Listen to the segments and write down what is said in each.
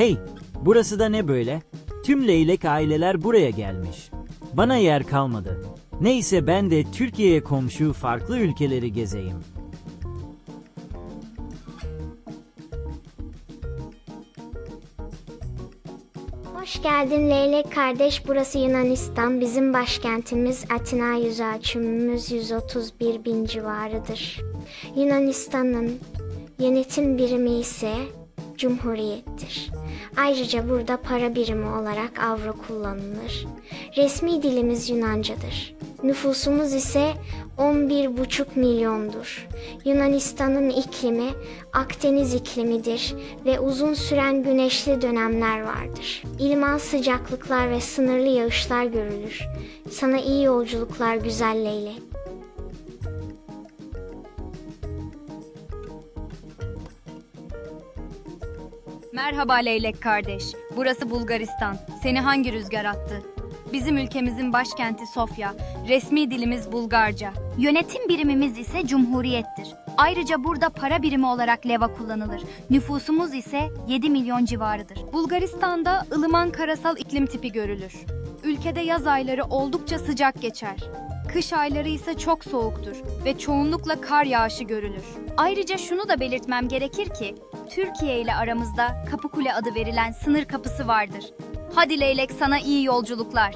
Hey, burası da ne böyle? Tüm leylek aileler buraya gelmiş. Bana yer kalmadı. Neyse ben de Türkiye'ye komşu farklı ülkeleri gezeyim. Hoş geldin Leylek kardeş. Burası Yunanistan. Bizim başkentimiz Atina yüz ölçümümüz 131 bin civarıdır. Yunanistan'ın yönetim birimi ise Cumhuriyettir. Ayrıca burada para birimi olarak avro kullanılır. Resmi dilimiz Yunancadır. Nüfusumuz ise 11,5 milyondur. Yunanistan'ın iklimi Akdeniz iklimidir ve uzun süren güneşli dönemler vardır. İlman sıcaklıklar ve sınırlı yağışlar görülür. Sana iyi yolculuklar güzel Leylek. Merhaba Leylek kardeş. Burası Bulgaristan. Seni hangi rüzgar attı? Bizim ülkemizin başkenti Sofya. Resmi dilimiz Bulgarca. Yönetim birimimiz ise cumhuriyettir. Ayrıca burada para birimi olarak leva kullanılır. Nüfusumuz ise 7 milyon civarıdır. Bulgaristan'da ılıman karasal iklim tipi görülür. Ülkede yaz ayları oldukça sıcak geçer. Kış ayları ise çok soğuktur ve çoğunlukla kar yağışı görülür. Ayrıca şunu da belirtmem gerekir ki Türkiye ile aramızda Kapıkule adı verilen sınır kapısı vardır. Hadi Leylek sana iyi yolculuklar.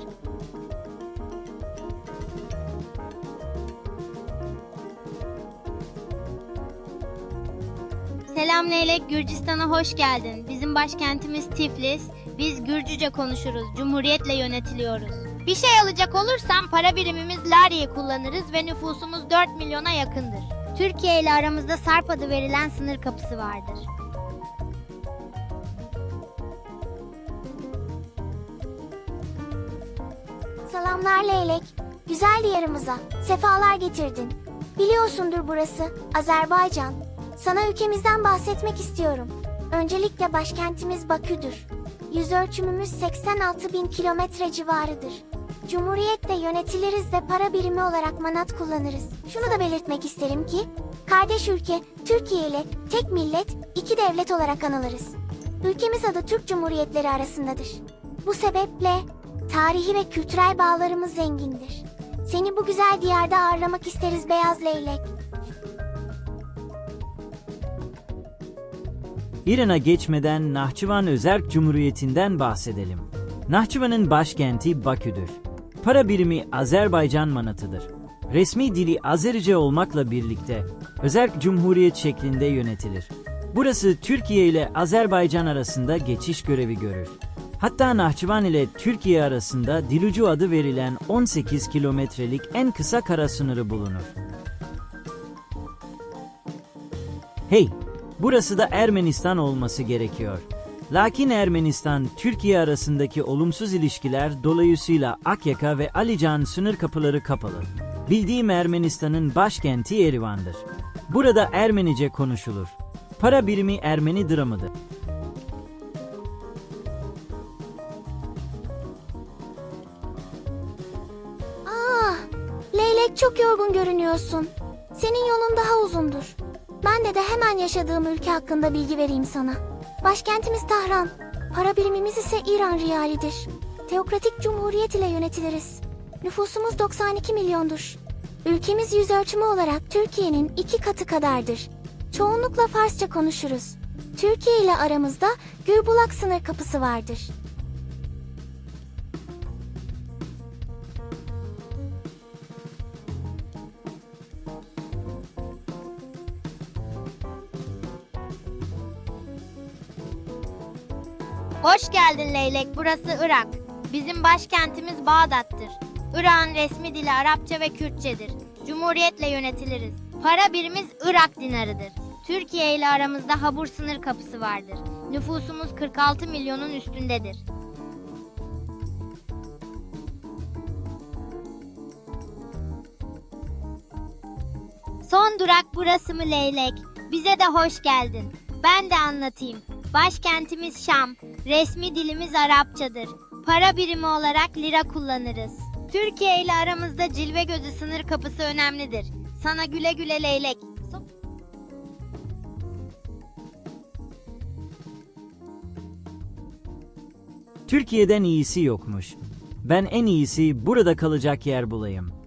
Selam Leylek, Gürcistan'a hoş geldin. Bizim başkentimiz Tiflis. Biz Gürcüce konuşuruz, cumhuriyetle yönetiliyoruz. Bir şey alacak olursam para birimimiz Lari'yi kullanırız ve nüfusumuz 4 milyona yakındır. Türkiye ile aramızda Sarp adı verilen sınır kapısı vardır. Selamlar Leylek. Güzel diyarımıza. Sefalar getirdin. Biliyorsundur burası Azerbaycan. Sana ülkemizden bahsetmek istiyorum. Öncelikle başkentimiz Bakü'dür. Yüz ölçümümüz 86 bin kilometre civarıdır. Cumhuriyetle yönetiliriz ve para birimi olarak manat kullanırız. Şunu da belirtmek isterim ki, kardeş ülke Türkiye ile tek millet, iki devlet olarak anılırız. Ülkemiz adı Türk Cumhuriyetleri arasındadır. Bu sebeple tarihi ve kültürel bağlarımız zengindir. Seni bu güzel diyarda ağırlamak isteriz Beyaz Leylek. İran'a geçmeden Nahçıvan Özerk Cumhuriyeti'nden bahsedelim. Nahçıvan'ın başkenti Bakü'dür. Para birimi Azerbaycan manatıdır. Resmi dili Azerice olmakla birlikte Özerk Cumhuriyet şeklinde yönetilir. Burası Türkiye ile Azerbaycan arasında geçiş görevi görür. Hatta Nahçıvan ile Türkiye arasında Dilucu adı verilen 18 kilometrelik en kısa kara sınırı bulunur. Hey, burası da Ermenistan olması gerekiyor. Lakin Ermenistan, Türkiye arasındaki olumsuz ilişkiler dolayısıyla Akyaka ve Alican sınır kapıları kapalı. Bildiğim Ermenistan'ın başkenti Erivan'dır. Burada Ermenice konuşulur. Para birimi Ermeni dramıdır. Çok yorgun görünüyorsun. Senin yolun daha uzundur. Ben de de hemen yaşadığım ülke hakkında bilgi vereyim sana. Başkentimiz Tahran. Para birimimiz ise İran riyalidir. Teokratik cumhuriyet ile yönetiliriz. Nüfusumuz 92 milyondur. Ülkemiz yüz ölçümü olarak Türkiye'nin iki katı kadardır. Çoğunlukla Farsça konuşuruz. Türkiye ile aramızda Gürbulak sınır kapısı vardır. Hoş geldin Leylek, burası Irak. Bizim başkentimiz Bağdat'tır. Irak'ın resmi dili Arapça ve Kürtçedir. Cumhuriyetle yönetiliriz. Para birimiz Irak dinarıdır. Türkiye ile aramızda Habur sınır kapısı vardır. Nüfusumuz 46 milyonun üstündedir. Son durak burası mı Leylek? Bize de hoş geldin. Ben de anlatayım. Başkentimiz Şam. Resmi dilimiz Arapçadır. Para birimi olarak lira kullanırız. Türkiye ile aramızda cilve gözü sınır kapısı önemlidir. Sana güle güle Leylek. Türkiye'den iyisi yokmuş. Ben en iyisi burada kalacak yer bulayım.